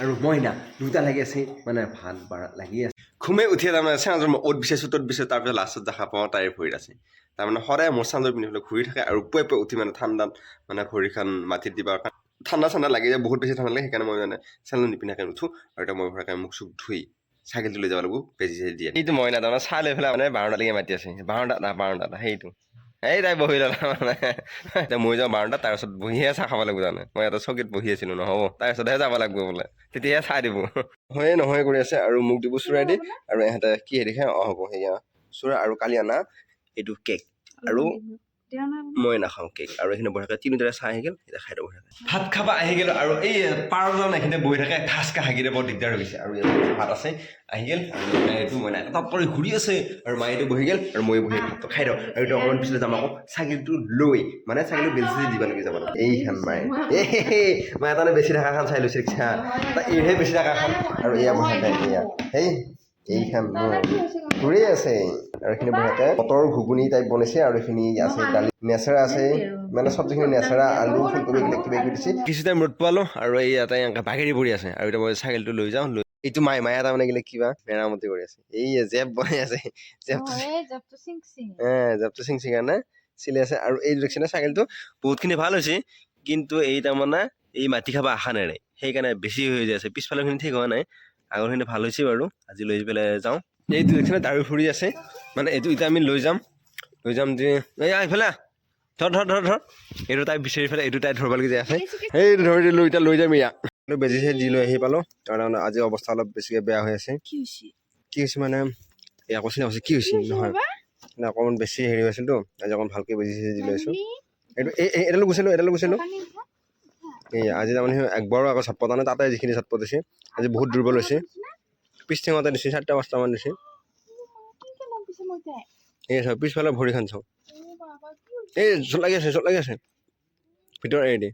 আৰু মইনা দুটা লাগি আছে মানে বাৰ লাগি আছে। ঘুমে উঠিয়ে তাৰমানে চাঞ্জৰ মই অ'ত বিচাৰিছোঁ, ত'ত বিচাৰিছোঁ তাৰপিছত লাষ্টত দেখা পাওঁ, তাইৰ ভৰিত আছে। তাৰমানে সদায় মোৰ চাঞ্জৰ পিন্ধি পেলাই ঘূৰি থাকে, আৰু পুৱাই পুৱাই উঠি মানে ঠাণ্ডাত মানে ভৰিখন মাটিত দিবৰ কাৰণে। ঠাণ্ডা ঠাণ্ডা লাগি যায়, বহুত বেছি ঠাণ্ডা লাগে, সেইকাৰণে মই মানে চেণ্ডেল নিপিন্ধাকৈ নুঠোঁ, আৰু এতিয়া মই ভৰাকৈ মুখ চুখ ধুই চাইকেলটো লৈ যাব লাগিব বেজি চেজি দিয়ে। এইটো মইনা তাৰমানে চাহ লৈ পেলাই মানে বাৰণ্ডালৈকে মাতি আছে, বাৰণ্ডা না, বাৰণ্ডা সেইটো। এই তাই বহি ল'লা মানে। এতিয়া মই যাওঁ বাৰণ্ডাত তাৰপিছত বহিহে চাহ খাব লাগিব জানে। মই এটা চকীত বহি আছিলোঁ নহ'ব। তাৰপিছতহে যাব লাগিব বোলে। তেতিয়াহে চাহ দিব। হয়ে নহয় কৰি আছে আৰু মোক দিব চুৰাই দি আৰু ইহঁতে কি দেখে? অঁ হ'ব সেয়া চুৰা আৰু কালি অনা এইটো কেক। আৰু মই নাখাওঁ কেক আৰু এইখিনি বহি থাকে তিনিটাৰে চাহ আহি গ'ল এতিয়া খাই দিব থাকে। ভাত খাব আহি গ'ল আৰু এই পাৰজন এইখিনিতে বহি থাকে ঠাচকা হাগিলে বৰ দিগদাৰ হৈ গৈছে। আৰু ভাত আছে আহি গ'ল। এইটো মই নাই তাত পৰি ঘূৰি আছে। আৰু মায়েতো বহি গ'ল আৰু মই বহি ভাতটো খাই দিওঁ। আৰু এইটো অকণমান পিছলৈ যাম আকৌ। চাইকেলটো লৈ মানে চাইকেলটো বেছি দিব লাগি যাব এইখন মায়ে। এই মই এটা বেছি থকাখন চাই লৈছোঁ ৰিক্সা এইহে বেছি থকাখন আৰু এয়া বহি থাকে এয়া। সেই এইখন ঘূৰি আছে। আৰু এইখিনি বঢ়িয়াকে মটৰ ঘুগুনি টাইপ বনাইছে আৰু এইখিনি আছে দালি। নেচেৰা আছে। মানে চব্জিখিনি নেচেৰা আলু ফুলকবি কিবা কিবা কিবি দিছে। কিছু টাইম ৰ'দ পোৱালো আৰু এই এটা এনেকৈ বাগেৰি পৰি আছে। আৰু এতিয়া মই চাইকেলটো লৈ যাওঁ। লৈ এইটো মায়ে মায়ে তাৰমানে গিলে কিবা মেৰামতি কৰি আছে। এই জেপ বনাই আছে। জেপটো জেপটো চিংচি। কাৰণে চিলাই আছে। আৰু এই দেখিছেনে চাইকেলটো বহুতখিনি ভালো হৈছে। কিন্তু এই তাৰমানে এই মাটি খাব আশা নেৰে। সেইকাৰণে বেছি হৈ যায় আছে। পিছফালৰখিনি ঠিক হোৱা নাই। আগৰখিনি ভালো হৈছে বাৰু। আজি লৈ পেলাই যাওঁ। এইটো দেখিছেনে দাৰু ফুৰি আছে। মানে এইটো এতিয়া আমি লৈ যাম। লৈ যাম যে এই আহ, এইফালে আহ। ধৰ ধৰ ধৰ ধৰ। এইটো তাই বিচাৰি পেলাই এইটো তাই ধৰিবলগীয়া যে আছে। সেই ধৰি দিলোঁ এতিয়া লৈ যাম ইয়া বেজি চেজি দি লৈ আহি পালোঁ। কাৰণ আজি অৱস্থা অলপ বেছিকৈ বেয়া হৈ আছে। কি হৈছে? মানে এয়া কৈছে কৈছে কি হৈছে? নহয়। মানে অকণমান বেছি হেৰি হৈছিলতো। আজি অকণমান ভালকৈ বেজি চেজি দি লৈছোঁ এইটো এই এই- এডালো গুচালোঁ এডালো গুচালোঁ এই আজি তাৰমানে একবাৰো আকৌ চটপটা নাই, তাতে যিখিনি চটপট দিছে, আজি বহুত দুৰ্বল হৈছে। পিছ ঠেঙতে দিছে, চাৰিটা পাঁচটামান দিছে। এই চাওক পিছফালে ভৰিখন চাওঁ। এই জোত লাগি আছে জোত লাগি আছে। ভিতৰত এৰি দে।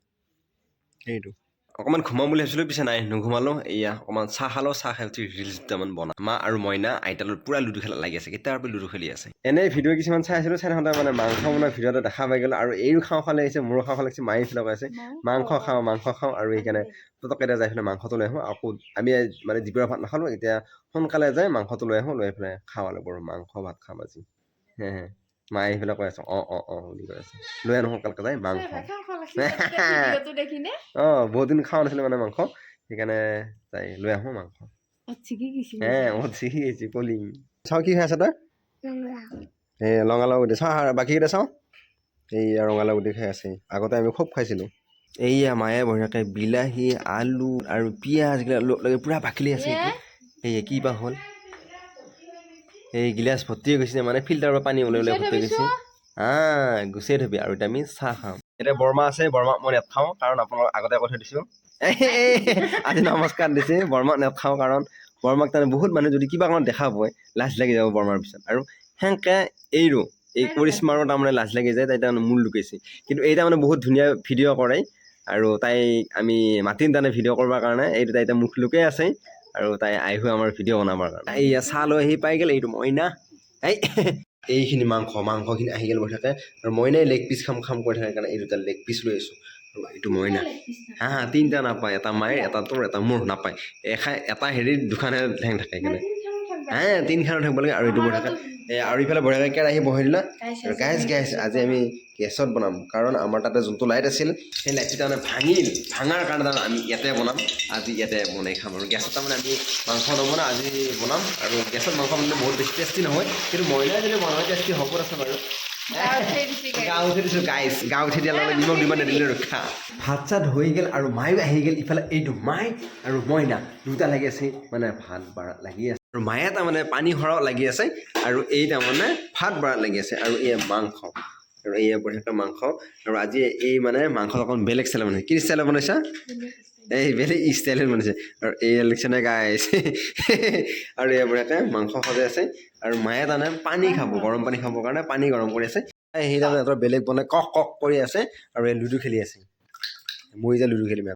এইটো। অকণমান ঘুমাম বুলি ভাবিছিলোঁ পিছে নাই নুঘুমালোঁ। এয়া অকণমান চাহ খালোঁ চাহ খাই উঠি ৰিলচ দুটামান বনাম। মা আৰু মইনা আইতালৰ পূৰা লুডু খেলা লাগি আছে কেতিয়াৰ পৰা লুডু খেলি আছে? এনেই ভিডিঅ' কিছুমান চাই আছিলোঁ চাই থাকোঁতে মানে মাংস বনোৱা ভিডিঅ' এটা দেখা পাই গ'লোঁ আৰু এইও খাওঁ খাওঁ লাগিছে মোৰো খাওঁ খাওঁ লাগিছে মায়ে ফিল আছে মাংস খাওঁ মাংস খাওঁ আৰু সেইকাৰণে পটককৈ এতিয়া যাই পেলাই মাংসটো লৈ আহোঁ আকৌ আমি মানে দুপৰীয়া ভাত নাখালোঁ এতিয়া সোনকালে যাই মাংসটো লৈ আহোঁ লৈ পেলাই খাওঁ অলপ আৰু মাংস ভাত খাম আজি। হে হে। মায়ে আহি পেলাই কৈ আছে অঁ অঁ অঁ বুলি কৈ আছে লৈ আনো সোনকালকে যাই মাংস অঁ বহুত দিন খোৱা নাছিলোঁ মানে মাংস সেইকাৰণে যাই লৈ আহোঁ মাংস হে কলিং চাওঁ কি খাই আছে তই এই ৰঙালাও গুটি চাওঁ বাকীকেইটা চাওঁ এইয়া ৰঙালাও গুটি খাই আছে আগতে আমি খুব খাইছিলোঁ এইয়া মায়ে বঢ়িয়াকৈ বিলাহী আলু আৰু পিঁয়াজ লাগি পূৰা বাকলি আছে এইয়া কি বা হ'ল এই গিলাচ ভৰ্তি হৈ গৈছে মানে ফিল্টাৰৰ পৰা পানী ওলাই ওলাই ভৰ্তি হৈ গৈছে আহ গুচাই থবি আৰু এতিয়া আমি চাহ খাম। এতিয়া বৰমা আছে বৰমাক মই নেট খাওঁ কাৰণ আপোনালোক আগতে কৈ থৈ দিছোঁ। আজি নমস্কাৰ দিছে বৰমাক নেট খাওঁ কাৰণ বৰমাক তাৰমানে বহুত মানুহে যদি কিবা কাৰণত দেখা পায় লাজ লাগি যাব বৰমাৰ পিছত। আৰু সেনেকৈ এইৰো এই কৰিশ্মাৰো তাৰমানে লাজ লাগি যায় তাই তাৰমানে মূল লুকাইছে। কিন্তু এই তাৰমানে বহুত ধুনীয়া ভিডিঅ' কৰে আৰু তাইক আমি মাতিম তাৰমানে ভিডিঅ' কৰিবৰ কাৰণে এইটো তাই এতিয়া মুখ লুকাই আছে। আৰু তাই আহিও আমাৰ ভিডিঅ' বনাবৰ কাৰণে। এইয়া চাহ লৈ আহি পাই গ'ল এইটো মইনা। এই এইখিনি মাংস মাংসখিনি আহি গ'ল বহি থাকে। আৰু মইনাই লেগ পিচ খাম খাম কৰি থাকে কাৰণে এই দুটা লেগ পিচ লৈ আছোঁ। আৰু এইটো মইনা। হা হা তিনিটা নাপায়। এটা মায়েৰ এটা তোৰ এটা মোৰ নাপায়। এখাই এটা হেৰিত দুখানে ঠেং থাকে সেইকাৰণে হা তিনিখানো থাকিব লাগে আৰু এইটো বহি থাকে। আৰু ইফালে বঢ়িয়াকৈ আহি বহাই দিলা। গাইজ গাইজ আজি আমি গেছত বনাম কাৰণ আমাৰ তাতে যোনটো লাইট আছিল সেই লাইটটো তাৰমানে ভাঙিল। ভাঙাৰ কাৰণে তাৰমানে আমি ইয়াতে বনাম আজি ইয়াতে বনাই খাম। আৰু গেছত তাৰমানে আমি মাংস নবনাওঁ আজি বনাম। আৰু গেছত মাংস বনালে বহুত বেছি টেষ্টি নহয় কিন্তু মইনাই যদি বনাওঁ টেষ্টি হ'ব আছে বাৰু ভাত চাত হৈ গ'ল আৰু মায়ো আহি গ'ল ইফালে এইটো মাই আৰু মইনা দুটা লাগি আছে মানে ভাত বাৰাত লাগি আছে। আৰু মায়ে তাৰমানে পানী সৰহ লাগি আছে আৰু এই তাৰমানে ভাত বাৰাত লাগি আছে আৰু এই মাংস। আৰু এয়া বঢ়িয়াকৈ মাংস। আৰু আজি এই মানে মাংস অকণ বেলেগ ষ্টাইলত বনাইছে। কি ষ্টাইলত বনাইছা? এই বেলেগ ষ্টাইলত বনাইছে আৰু এই ইলেকশ্যনে গাই আহিছে আৰু বঢ়িয়াকৈ মাংস সজাই আছে আৰু মায়ে তাৰমানে পানী খাব, গৰম পানী খাবৰ কাৰণে পানী গৰম কৰি আছে। সেই তাৰমানে সিহঁতৰ বেলেগ বনাই কক কক কৰি আছে আৰু এই লুডু খেলি আছে। মই যে লুডু খেলিম